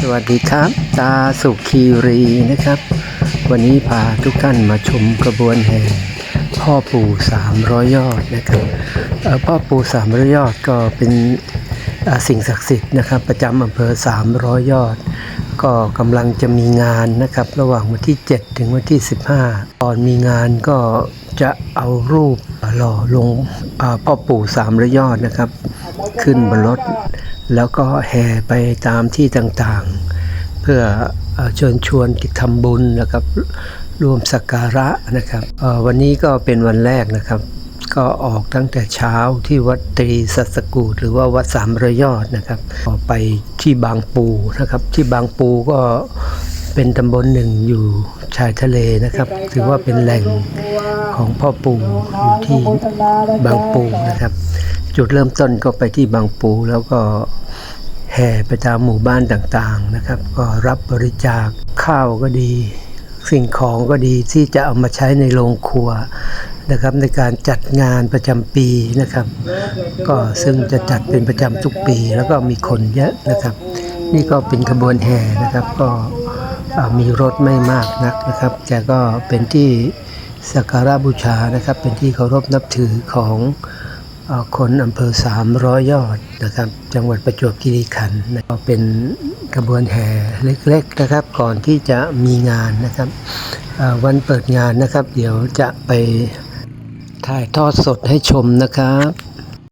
สวัสดีครับ ตาสุขีรีนะครับ วันนี้พาทุกท่านมาชมกระบวนแห่พ่อปู่300ยอดนะครับพ่อปู่300ยอดก็เป็นสิ่งศักดิ์สิทธิ์นะครับ ประจำอำเภอ300ยอด ก็กำลังจะมีงานนะครับ ระหว่างวันที่ 7 ถึงวันที่ 15 ตอนมีงานก็จะเอารูปหล่อลงอพ่อปู่300ยอดนะครับ ขึ้นบนรถ แล้วก็แห่ไปตามที่ต่างๆ เพื่อเชิญชวนทำบุญนะครับร่วมสักการะนะครับวันนี้ก็เป็นวันแรกนะครับ ก็ออกตั้งแต่เช้าที่วัดตรีสัสกูตหรือว่าวัดสามระยอดนะครับออกไปที่บางปูนะครับ ที่บางปูก็เป็นตำบลหนึ่งอยู่ชายทะเลนะครับ ถือว่าเป็นแหล่งของพ่อปู่อยู่ที่บางปูนะครับ จุดเริ่มต้นก็ไปที่บางปูแล้วก็แห่ไปตามหมู่บ้านต่างๆนะครับ ก็รับบริจาคข้าวก็ดี สิ่งของก็ดีที่จะเอามาใช้ในโรงครัวนะครับ ในการจัดงานประจำปีนะครับ ก็ซึ่งจะจัดเป็นประจำทุกปี แล้วก็มีคนเยอะนะครับ นี่ก็เป็นขบวนแห่นะครับ ก็มีรถไม่มากนักนะครับ แต่ก็เป็นที่สักการะบูชานะครับ เป็นที่เคารพนับถือของ คนอำเภอ300ยอดนะครับ จังหวัดประจวบคีรีขันธ์นะก็เป็นกระบวนแห่เล็กๆนะครับ ก่อนที่จะมีงานนะครับวันเปิดงานนะครับ เดี๋ยวจะไปถ่ายทอดสดให้ชมนะครับ